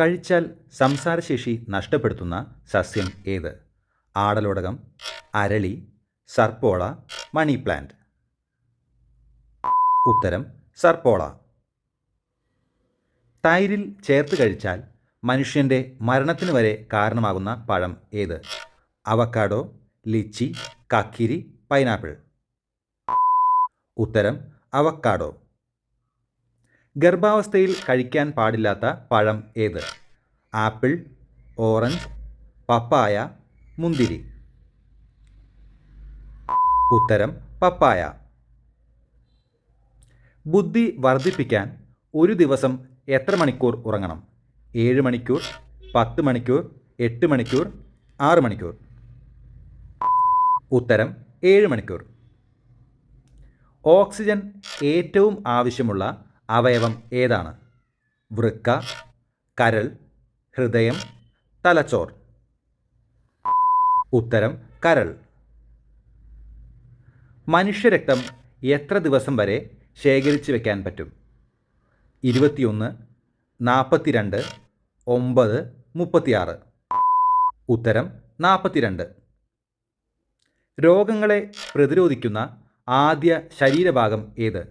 കഴിച്ചാൽ സംസാരശേഷി നഷ്ടപ്പെടുത്തുന്ന സസ്യം ഏത്? ആടലോടകം അരളി സർപ്പോള മണി പ്ലാന്റ്. ഉത്തരം സർപ്പോള തൈരിൽ ചേർത്ത് കഴിച്ചാൽ മനുഷ്യന്റെ മരണത്തിന് വരെ കാരണമാകുന്ന പഴം ഏത്? അവക്കാഡോ ലിച്ചി കക്കിരി പൈനാപ്പിൾ. ഉത്തരം അവക്കാഡോ ഗർഭാവസ്ഥയിൽ കഴിക്കാൻ പാടില്ലാത്ത പഴം ഏത്? ആപ്പിൾ ഓറഞ്ച് പപ്പായ മുന്തിരി. ഉത്തരം പപ്പായ. ബുദ്ധി വർദ്ധിപ്പിക്കാൻ ഒരു ദിവസം എത്ര മണിക്കൂർ ഉറങ്ങണം? ഏഴ് മണിക്കൂർ പത്ത് മണിക്കൂർ എട്ട് മണിക്കൂർ ആറ് മണിക്കൂർ. ഉത്തരം ഏഴ് മണിക്കൂർ. ഓക്സിജൻ ഏറ്റവും ആവശ്യമുള്ള അവയവം ഏതാണ്? വൃക്ക കരൾ ഹൃദയം തലച്ചോർ. ഉത്തരം കരൾ. മനുഷ്യരക്തം എത്ര ദിവസം വരെ ശേഖരിച്ചു വെക്കാൻ പറ്റും? ഇരുപത്തിയൊന്ന് നാൽപ്പത്തിരണ്ട് ഒമ്പത് മുപ്പത്തിയാറ്. ഉത്തരം നാൽപ്പത്തിരണ്ട് രോഗങ്ങളെ പ്രതിരോധിക്കുന്ന ആദ്യ ശരീരഭാഗം ഏത്?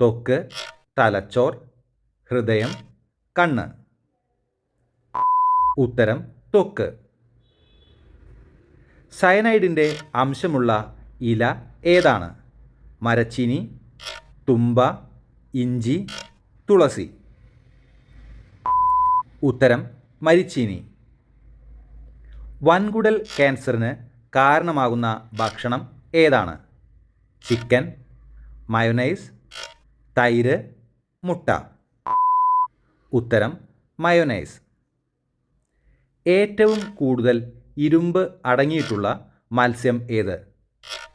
ത്വക്ക് തലച്ചോർ ഹൃദയം കണ്ണ്. ഉത്തരം തൊക്ക്. സയനൈഡിന്റെ അംശമുള്ള ഇല ഏതാണ്? മരച്ചീനി തുമ്പ ഇഞ്ചി തുളസി. ഉത്തരം മരിച്ചീനി. വൻകുടൽ ക്യാൻസറിന് കാരണമാകുന്ന ഭക്ഷണം ഏതാണ്? ചിക്കൻ മയോനൈസ് തൈര് മുട്ട. ഉത്തരം മയോനൈസ്. ഏറ്റവും കൂടുതൽ ഇരുമ്പ് അടങ്ങിയിട്ടുള്ള മത്സ്യം ഏത്?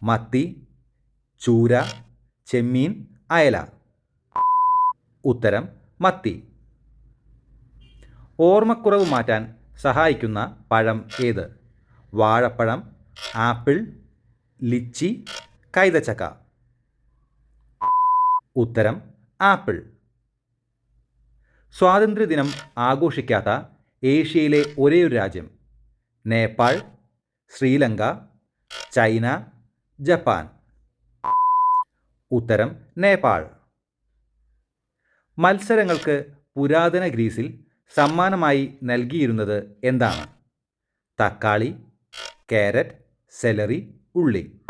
മത്തി ചൂര ചെമ്മീൻ അയല. ഉത്തരം മത്തി. ഓർമ്മക്കുറവ് മാറ്റാൻ സഹായിക്കുന്ന പഴം ഏത്? വാഴപ്പഴം ആപ്പിൾ ലിച്ചി കൈതച്ചക്ക. ഉത്തരം ആപ്പിൾ. സ്വാതന്ത്ര്യദിനം ആഘോഷിക്കാത്ത ഏഷ്യയിലെ ഒരേയൊരു രാജ്യം നേപ്പാൾ ശ്രീലങ്ക ചൈന ജപ്പാൻ. ഉത്തരം നേപ്പാൾ. മത്സരങ്ങൾക്ക് പുരാതന ഗ്രീസിൽ സമ്മാനമായി നൽകിയിരുന്നത് എന്താണ്? തക്കാളി കാരറ്റ് സെലറി ഉള്ളി.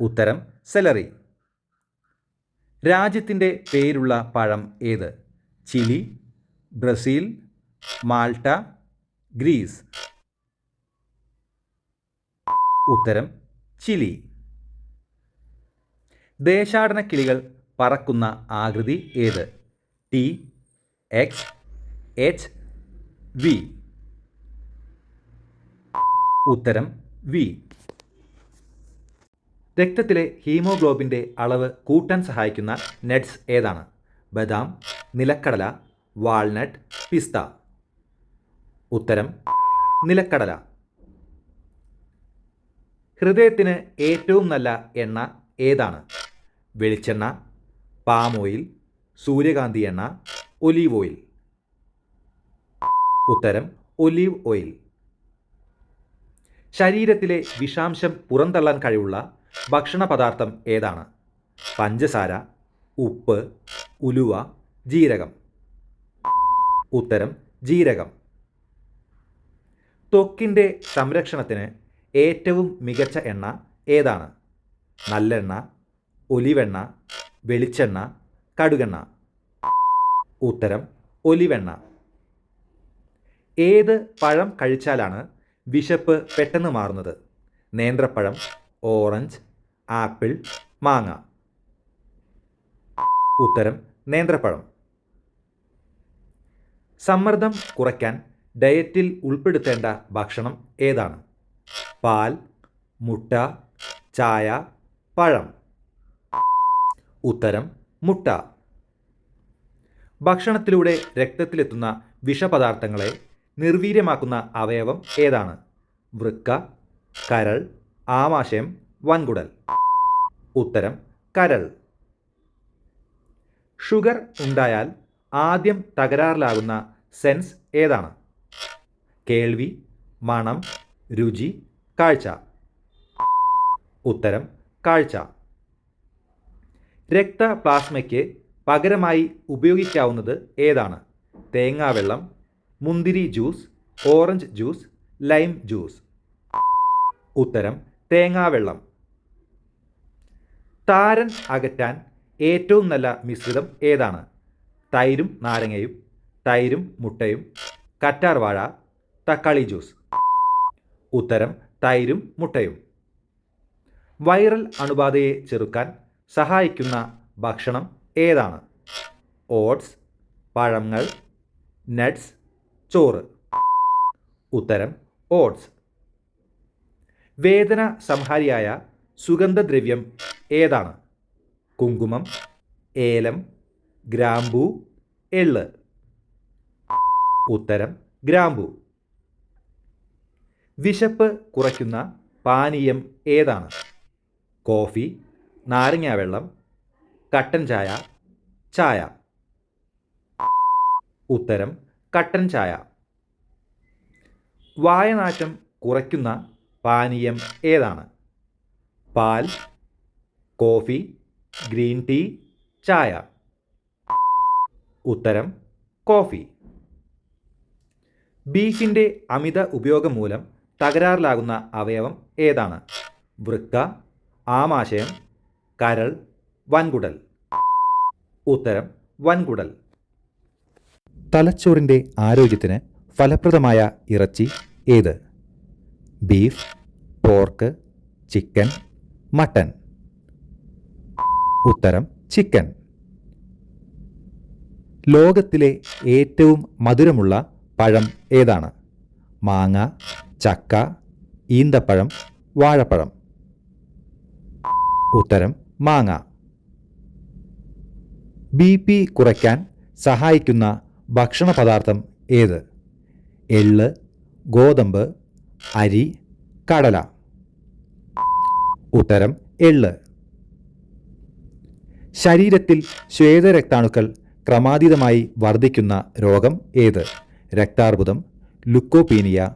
ഉത്തരം സെലറി. രാജ്യത്തിന്റെ പേരുള്ള പഴം ഏത്? Chile Brazil Malta Greece. ഉത്തരം ചിലി. ദേശാടന കിളികൾ പറക്കുന്ന ആകൃതി ഏത്? T X H V. ഉത്തരം വി. രക്തത്തിലെ ഹീമോഗ്ലോബിന്റെ അളവ് കൂട്ടാൻ സഹായിക്കുന്ന നെറ്റ്സ് ഏതാണ്? ബദാം നിലക്കടല വാൾനട്ട് പിസ്ത. ഉത്തരം നിലക്കടല. ഹൃദയത്തിന് ഏറ്റവും നല്ല എണ്ണ ഏതാണ്? വെളിച്ചെണ്ണ പാം ഓയിൽ സൂര്യകാന്തി എണ്ണ ഒലീവ് ഓയിൽ. ഉത്തരം ഒലീവ് ഓയിൽ. ശരീരത്തിലെ വിഷാംശം പുറന്തള്ളാൻ കഴിവുള്ള ഭക്ഷണ പദാർത്ഥം ഏതാണ്? പഞ്ചസാര ഉപ്പ് ഉലുവ ജീരകം. ഉത്തരം ജീരകം. ത്വക്കിന്റെ സംരക്ഷണത്തിന് ഏറ്റവും മികച്ച എണ്ണ ഏതാണ്? നല്ലെണ്ണ ഒലിവെണ്ണ വെളിച്ചെണ്ണ കടുകെണ്ണ. ഉത്തരം ഒലിവെണ്ണ. ഏത് പഴം കഴിച്ചാലാണ് വിശപ്പ് പെട്ടെന്ന് മാറുന്നത്? നേന്ത്രപ്പഴം ഓറഞ്ച് ആപ്പിൾ മാങ്ങ. ഉത്തരം നേന്ത്രപ്പഴം. സമ്മർദ്ദം കുറയ്ക്കാൻ ഡയറ്റിൽ ഉൾപ്പെടുത്തേണ്ട ഭക്ഷണം ഏതാണ്? പാൽ മുട്ട ചായ പഴം. ഉത്തരം മുട്ട. ഭക്ഷണത്തിലൂടെ രക്തത്തിലെത്തുന്ന വിഷപദാർത്ഥങ്ങളെ നിർവീര്യമാക്കുന്ന അവയവം ഏതാണ്? വൃക്ക കരൾ ആമാശയം വൻകുടൽ. ഉത്തരം കരൾ. ഷുഗർ ഉണ്ടായാൽ ആദ്യം തകരാറിലാകുന്ന സെൻസ് ഏതാണ്? കേൾവി മണം രുചി കാഴ്ച. ഉത്തരം കാഴ്ച. രക്ത പ്ലാസ്മയ്ക്ക് പകരമായി ഉപയോഗിക്കാവുന്നത് ഏതാണ്? തേങ്ങാവെള്ളം മുന്തിരി juice orange juice lime juice. ഉത്തരം തേങ്ങാവെള്ളം താരൻ അകറ്റാൻ ഏറ്റവും നല്ല മിശ്രിതം ഏതാണ്? തൈരും നാരങ്ങയും തൈരും മുട്ടയും കറ്റാർവാഴ തക്കാളി ജ്യൂസ്. ഉത്തരം തൈരും മുട്ടയും. വൈറൽ അണുബാധയെ ചെറുക്കാൻ സഹായിക്കുന്ന ഭക്ഷണം ഏതാണ്? ഓട്സ് പഴങ്ങൾ നട്ട്സ് ചോറ്. ഉത്തരം ഓട്സ്. വേദന സംഹാരിയായ സുഗന്ധദ്രവ്യം ഏതാണ്? കുങ്കുമം ഏലം ഗ്രാമ്പൂ എള്ള്. ഉത്തരം ഗ്രാമ്പൂ. വിശപ്പ് കുറയ്ക്കുന്ന പാനീയം ഏതാണ്? കോഫി നാരങ്ങാവെള്ളം കട്ടൻ ചായ ചായ. ഉത്തരം കട്ടൻ ചായ. വായനാറ്റം കുറയ്ക്കുന്ന പാനീയം ഏതാണ്? പാൽ കോഫി ഗ്രീൻ ടീ ചായ. ഉത്തരം കോഫി. ബീഫിന്റെ അമിത ഉപയോഗം മൂലം തകരാറിലാകുന്ന അവയവം ഏതാണ്? വൃക്ക ആമാശയം കരൾ വൻകുടൽ. ഉത്തരം വൻകുടൽ. തലച്ചോറിന്റെ ആരോഗ്യത്തിന് ഫലപ്രദമായ ഇറച്ചി ഏത്? Beef pork chicken mutton. ഉത്തരം ചിക്കൻ. ലോകത്തിലെ ഏറ്റവും മധുരമുള്ള പഴം ഏതാണ്? മാങ്ങ ചക്ക ഈന്തപ്പഴം വാഴപ്പഴം. ഉത്തരം മാങ്ങ. ബി പി കുറയ്ക്കാൻ സഹായിക്കുന്ന ഭക്ഷണ പദാർത്ഥം ഏത്? എള്ള് ഗോതമ്പ് അരി കടല. ഉത്തരം എള്ള്. ശരീരത്തിൽ ശ്വേതരക്താണുക്കൾ ക്രമാതീതമായി വർദ്ധിക്കുന്ന രോഗം ഏത്? രക്താർബുദം ലുക്കോപീനിയ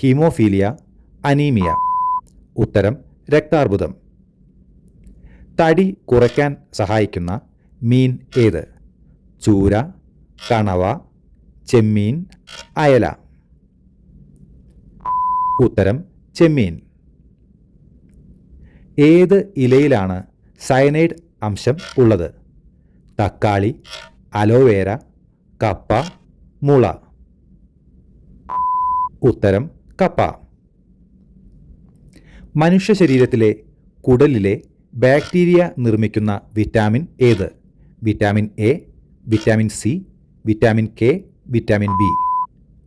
ഹീമോഫീലിയ അനീമിയ. ഉത്തരം രക്താർബുദം. തടി കുറയ്ക്കാൻ സഹായിക്കുന്ന മീൻ ഏത്? ചൂര കണവ ചെമ്മീൻ അയല. ഉത്തരം ചെമ്മീൻ. ഏത് ഇലയിലാണ് സയനൈഡ് അംശം ഉള്ളത്. തക്കാളി അലോവേര കപ്പ മുള. ഉത്തരം കപ്പ. മനുഷ്യ ശരീരത്തിലെ കുടലിലെ ബാക്ടീരിയ നിർമ്മിക്കുന്ന വിറ്റാമിൻ ഏത്? Vitamin A vitamin C vitamin K vitamin B.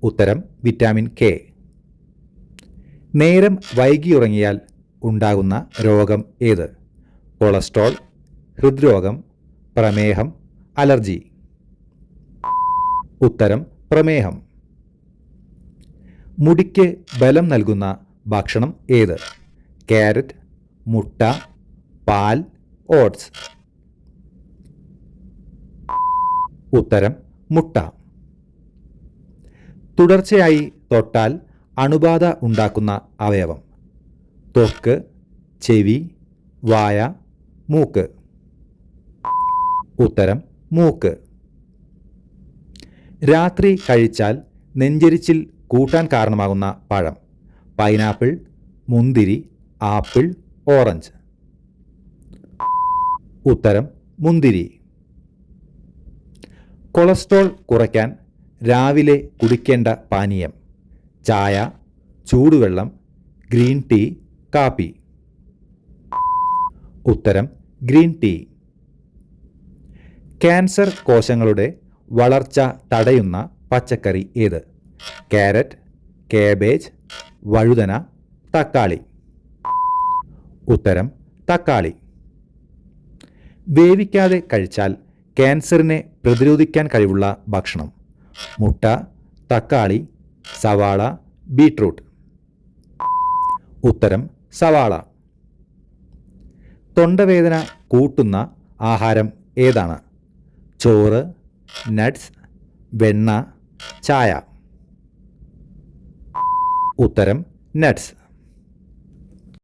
ഉത്തരം വിറ്റാമിൻ കെ. നേരം വൈകിയുറങ്ങിയാൽ ഉണ്ടാകുന്ന രോഗം ഏത്? കൊളസ്ട്രോൾ ഹൃദ്രോഗം പ്രമേഹം അലർജി. ഉത്തരം പ്രമേഹം. മുടിക്ക് ബലം നൽകുന്ന ഭക്ഷണം ഏത്? ക്യാരറ്റ് മുട്ട പാൽ ഓട്സ്. ഉത്തരം മുട്ട. തുടർച്ചയായി തൊട്ടാൽ അണുബാധ ഉണ്ടാക്കുന്ന അവയവം. തൊക്ക് ചെവി വായ മൂക്ക്. ഉത്തരം മൂക്ക്. രാത്രി കഴിച്ചാൽ നെഞ്ചരിച്ചിൽ കൂട്ടാൻ കാരണമാകുന്ന പഴം. പൈനാപ്പിൾ മുന്തിരി ആപ്പിൾ ഓറഞ്ച്. ഉത്തരം മുന്തിരി. കൊളസ്ട്രോൾ കുറയ്ക്കാൻ രാവിലെ കുടിക്കേണ്ട പാനീയം. ചായ ചൂടുവെള്ളം ഗ്രീൻ ടീ കാപ്പി. ഉത്തരം ഗ്രീൻ ടീ. ക്യാൻസർ കോശങ്ങളുടെ വളർച്ച തടയുന്ന പച്ചക്കറി ഏത്? ക്യാരറ്റ് കേബേജ് വഴുതന തക്കാളി. ഉത്തരം തക്കാളി. വേവിക്കാതെ കഴിച്ചാൽ ക്യാൻസറിനെ പ്രതിരോധിക്കാൻ കഴിവുള്ള ഭക്ഷണം. മുട്ട തക്കാളി സവാള ബീട്രൂട്ട്. ഉത്തരം സവാള. തൊണ്ടവേദന കൂട്ടുന്ന ആഹാരം ഏതാണ്? ചോറ് നട്ട്സ് വെണ്ണ ചായ. ഉത്തരം നട്ട്സ്